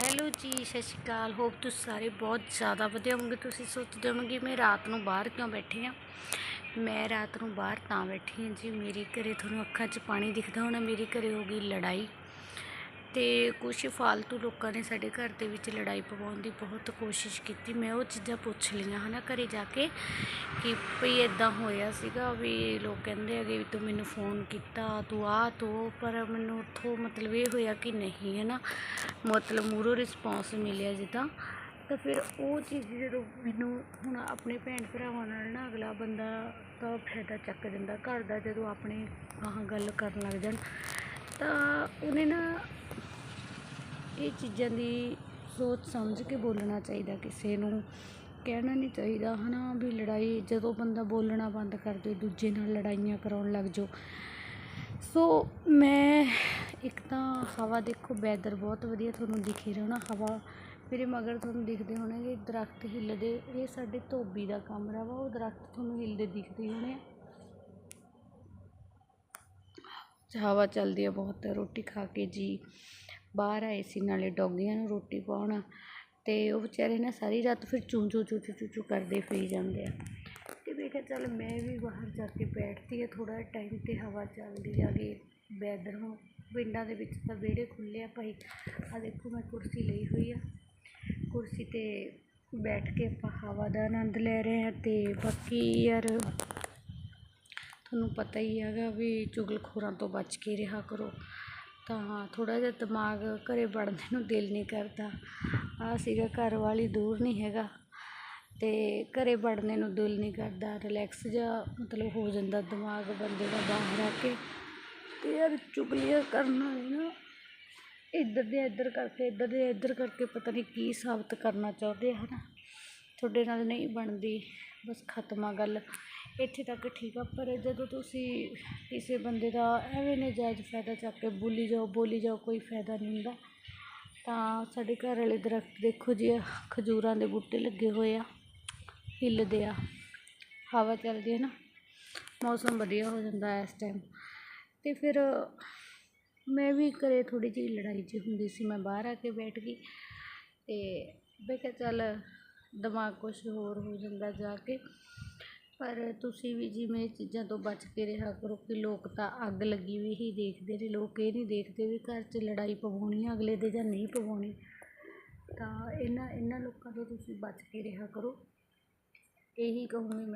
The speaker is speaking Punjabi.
ਹੈਲੋ ਜੀ, ਸਤਿ ਸ਼੍ਰੀ ਅਕਾਲ। ਹੋਪ ਤੁਸੀਂ ਸਾਰੇ ਬਹੁਤ ਜ਼ਿਆਦਾ ਵਧੀਆ ਹੋਵੋਗੇ। ਤੁਸੀਂ ਸੋਚਦੇ ਹੋਵੋਗੇ ਮੈਂ ਰਾਤ ਨੂੰ ਬਾਹਰ ਕਿਉਂ ਬੈਠੀ ਹਾਂ ਮੈਂ ਰਾਤ ਨੂੰ ਬਾਹਰ ਤਾਂ ਬੈਠੀ ਹਾਂ ਜੀ। ਮੇਰੇ ਘਰੇ ਤੁਹਾਨੂੰ ਅੱਖਾਂ 'ਚ ਪਾਣੀ ਦਿਖਦਾ ਹੋਣਾ। ਮੇਰੀ ਘਰੇ ਹੋ ਗਈ ਲੜਾਈ। ਅਤੇ ਕੁਛ ਫਾਲਤੂ ਲੋਕਾਂ ਨੇ ਸਾਡੇ ਘਰ ਦੇ ਵਿੱਚ ਲੜਾਈ ਪਵਾਉਣ ਦੀ ਬਹੁਤ ਕੋਸ਼ਿਸ਼ ਕੀਤੀ। ਮੈਂ ਉਹ ਚੀਜ਼ਾਂ ਪੁੱਛ ਲਈਆਂ ਹੈ ਨਾ ਘਰ ਜਾ ਕੇ ਕਿ ਭਈ ਇੱਦਾਂ ਹੋਇਆ ਸੀਗਾ ਵੀ ਲੋਕ ਕਹਿੰਦੇ ਹੈਗੇ ਵੀ ਤੂੰ ਮੈਨੂੰ ਫੋਨ ਕੀਤਾ, ਤੂੰ ਆ, ਤੂੰ ਪਰ ਮੈਨੂੰ ਉੱਥੋਂ ਮਤਲਬ ਇਹ ਹੋਇਆ ਕਿ ਨਹੀਂ ਹੈ ਨਾ ਮਤਲਬ ਮੂਹਰੋਂ ਰਿਸਪੌਂਸ ਮਿਲਿਆ ਜਿੱਦਾਂ। ਤਾਂ ਫਿਰ ਉਹ ਚੀਜ਼ ਜਦੋਂ ਮੈਨੂੰ ਹੁਣ ਆਪਣੇ ਭੈਣ ਭਰਾਵਾਂ ਨਾਲ ਨਾ ਅਗਲਾ ਬੰਦਾ ਤਾਂ ਫਾਇਦਾ ਚੱਕ ਦਿੰਦਾ, ਘਰ ਦਾ ਜਦੋਂ ਆਪਣੇ ਆਹ ਗੱਲ ਕਰਨ ਲੱਗ ਜਾਣ, ਤਾਂ ਉਹਨੇ ਨਾ ਇਹ ਚੀਜ਼ਾਂ ਦੀ ਸੋਚ ਸਮਝ ਕੇ ਬੋਲਣਾ ਚਾਹੀਦਾ ਕਿਸੇ ਨੂੰ। ਕਹਿਣਾ ਨਹੀਂ ਚਾਹੀਦਾ ਹੈ ਨਾ ਵੀ ਲੜਾਈ ਜਦੋਂ ਬੰਦਾ ਬੋਲਣਾ ਬੰਦ ਕਰ ਦੇ, ਦੂਜੇ ਨਾਲ ਲੜਾਈਆਂ ਕਰਾਉਣ ਲੱਗ ਜਾਓ। ਸੋ ਮੈਂ ਇੱਕ ਤਾਂ ਹਵਾ ਦੇਖੋ ਵੈਦਰ ਬਹੁਤ ਵਧੀਆ ਤੁਹਾਨੂੰ ਦਿਖੀ ਰਿਹਾ ਹੋਣਾ ਹਵਾ ਮੇਰੇ ਮਗਰ ਤੁਹਾਨੂੰ ਦਿਖਦੇ ਹੋਣਗੇ, ਦਰਖਤ ਹਿੱਲਦੇ, ਇਹ ਸਾਡੇ ਧੋਬੀ ਦਾ ਕਮਰਾ ਵਾ ਉਹ ਦਰਖਤ ਤੁਹਾਨੂੰ ਹਿੱਲਦੇ ਦਿਖਦੇ ਹੋਣੇ ਹਵਾ ਚੱਲਦੀ ਆ ਬਹੁਤ, ਰੋਟੀ ਖਾ ਕੇ ਜੀ। ਬਾਹਰ ਆਏ ਸੀ, ਨਾਲੇ ਡੋਗੀਆਂ ਨੂੰ ਰੋਟੀ ਪਾਉਣ ਅਤੇ ਉਹ ਵਿਚਾਰੇ ਨਾ ਸਾਰੀ ਰਾਤ ਫਿਰ ਚੂੰ ਚੂੰ ਚੂੰ ਚੂੰ ਚੂੰ ਕਰਦੇ ਫਰੀ ਜਾਂਦੇ ਆ। ਅਤੇ ਮੈਂ ਕਿਹਾ ਚੱਲ ਮੈਂ ਵੀ ਬਾਹਰ ਜਾ ਕੇ ਬੈਠਦੀ ਹਾਂ ਥੋੜ੍ਹਾ ਟਾਈਮ ਤੇ ਹਵਾ ਚੱਲਦੀ ਆ ਗਈ ਵੈਦਰ ਹੁਣ ਪਿੰਡਾਂ ਦੇ ਵਿੱਚ ਤਾਂ ਵਿਹੜੇ ਖੁੱਲ੍ਹੇ ਆ ਭਾਈ। ਆਹ ਦੇਖੋ ਮੈਂ ਕੁਰਸੀ ਲਈ ਹੋਈ ਆ। ਕੁਰਸੀ ਤੇ ਬੈਠ ਕੇ ਆਪਾਂ ਹਵਾ ਦਾ ਆਨੰਦ ਲੈ ਰਹੇ ਹਾਂ ਅਤੇ ਬਾਕੀ ਯਾਰ ਤੁਹਾਨੂੰ ਪਤਾ ਹੀ ਹੈਗਾ ਵੀ ਚੁਗਲਖੋਰਾਂ ਤੋਂ ਬਚ ਕੇ ਰਿਹਾ ਕਰੋ। ਤਾਂ ਥੋੜ੍ਹਾ ਜਿਹਾ ਦਿਮਾਗ ਘਰ ਵੜਨ ਨੂੰ ਦਿਲ ਨਹੀਂ ਕਰਦਾ। ਆਹ ਸੀਗਾ ਘਰ ਵਾਲੀ ਦੂਰ ਨਹੀਂ ਹੈਗਾ ਅਤੇ ਘਰ ਵੜਨੇ ਨੂੰ ਦਿਲ ਨਹੀਂ ਕਰਦਾ। ਰਿਲੈਕਸ ਜਿਹਾ ਮਤਲਬ ਹੋ ਜਾਂਦਾ ਦਿਮਾਗ ਬੰਦੇ ਦਾ ਬਾਹਰ ਆ ਕੇ। ਅਤੇ ਯਾਰ ਚੁਗਲੀਆਂ ਕਰਨ ਵਾਲੇ ਨਾ, ਇੱਧਰ ਦੇ ਇੱਧਰ ਕਰਕੇ, ਇੱਧਰ ਦੇ ਇੱਧਰ ਕਰਕੇ ਪਤਾ ਨਹੀਂ ਕੀ ਸਾਬਤ ਕਰਨਾ ਚਾਹੁੰਦੇ ਹੈ ਨਾ ਤੁਹਾਡੇ ਨਾਲ ਨਹੀਂ ਬਣਦੀ, ਬਸ ਖਤਮ ਆ ਗੱਲ। ਇੱਥੇ ਤੱਕ ਠੀਕ ਆ, ਪਰ ਜਦੋਂ ਤੁਸੀਂ ਕਿਸੇ ਬੰਦੇ ਦਾ ਐਵੇਂ ਨਜਾਇਜ਼ ਫਾਇਦਾ ਚੱਕ ਕੇ ਬੋਲੀ ਜਾਓ ਬੋਲੀ ਜਾਓ, ਕੋਈ ਫਾਇਦਾ ਨਹੀਂ ਹੁੰਦਾ, ਤਾਂ ਸਾਡੇ ਘਰ ਵਾਲੇ ਦਰਖਤ ਦੇਖੋ ਜੀ ਖਜੂਰਾਂ ਦੇ ਬੂਟੇ ਲੱਗੇ ਹੋਏ ਆ, ਹਿੱਲਦੇ ਆ, ਹਵਾ ਚੱਲਦੀ ਹੈ ਨਾ, ਮੌਸਮ ਵਧੀਆ ਹੋ ਜਾਂਦਾ ਇਸ ਟਾਈਮ ਤੇ ਫਿਰ ਮੈਂ ਵੀ ਘਰੇ ਥੋੜ੍ਹੀ ਜਿਹੀ ਲੜਾਈ ਜਿਹੀ ਹੁੰਦੀ ਸੀ, ਮੈਂ ਬਾਹਰ ਆ ਕੇ ਬੈਠ ਗਈ, ਤੇ ਮੈਂ ਕਿਹਾ ਚੱਲ ਦਿਮਾਗ ਕੁਛ ਹੋਰ ਹੋ ਜਾਂਦਾ ਜਾ ਕੇ। ਪਰ ਤੁਸੀਂ ਵੀ ਜਿਵੇਂ ਇਹ ਚੀਜ਼ਾਂ ਤੋਂ ਬਚ ਕੇ ਰਿਹਾ ਕਰੋ ਕਿ ਲੋਕ ਤਾਂ ਅੱਗ ਲੱਗੀ ਵੀ ਹੀ ਦੇਖਦੇ ਨੇ। ਲੋਕ ਇਹ ਨਹੀਂ ਦੇਖਦੇ ਵੀ ਘਰ 'ਚ ਲੜਾਈ ਪਵਾਉਣੀ ਆ, ਅਗਲੇ ਦੇ ਜਾਂ ਨਹੀਂ ਪਵਾਉਣੀ। ਤਾਂ ਇਹਨਾਂ ਇਹਨਾਂ ਲੋਕਾਂ ਤੋਂ ਤੁਸੀਂ ਬਚ ਕੇ ਰਿਹਾ ਕਰੋ। ਇਹੀ ਕਹੂੰਗੀ ਮੈਂ।